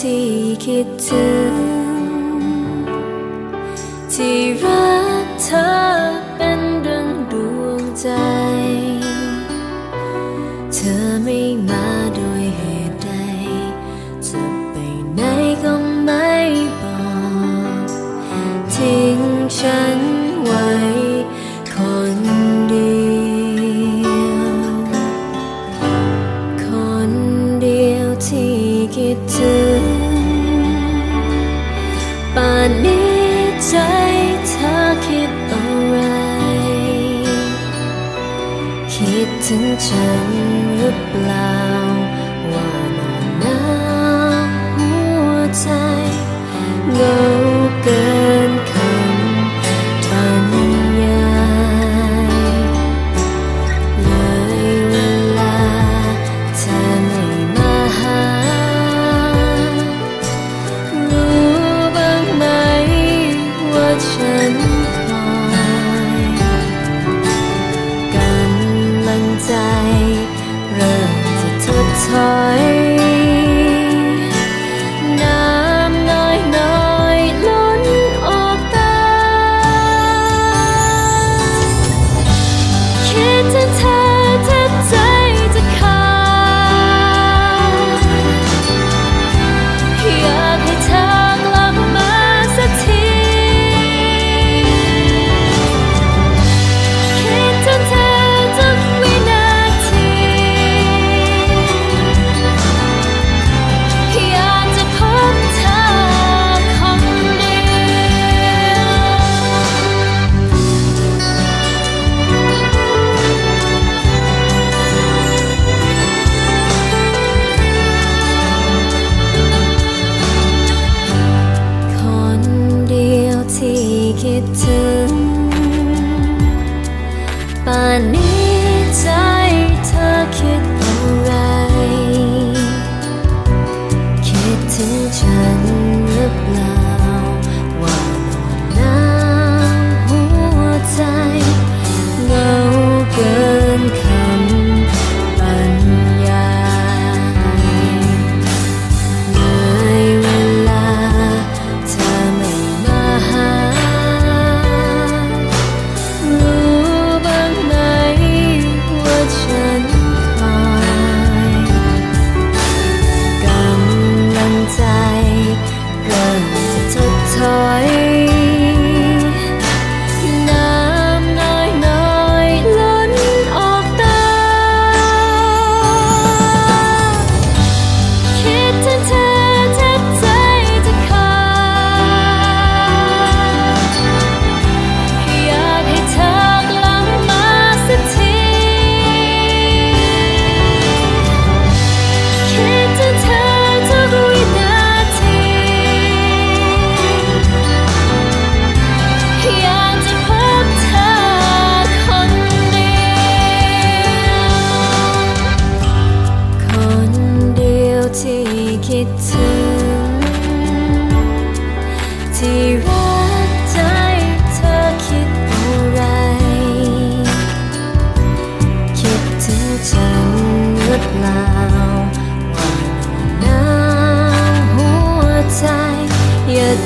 ที่คิดถึง ที่รักเธอเป็นดวงดวงใจ เธอไม่มาด้วยเหตุใด จะไปไหนก็ไม่บอก ทิ้งฉันไว้คนเดียวที่คิดถึง ป่านนี้ใจเธอคิดอะไร คิดถึงฉันหรือเปล่า วันนี้ใจเธอคิดอะไร คิดถึงฉันหรือเปล่า chân ngất lao Ngoài nàng hua tay Yật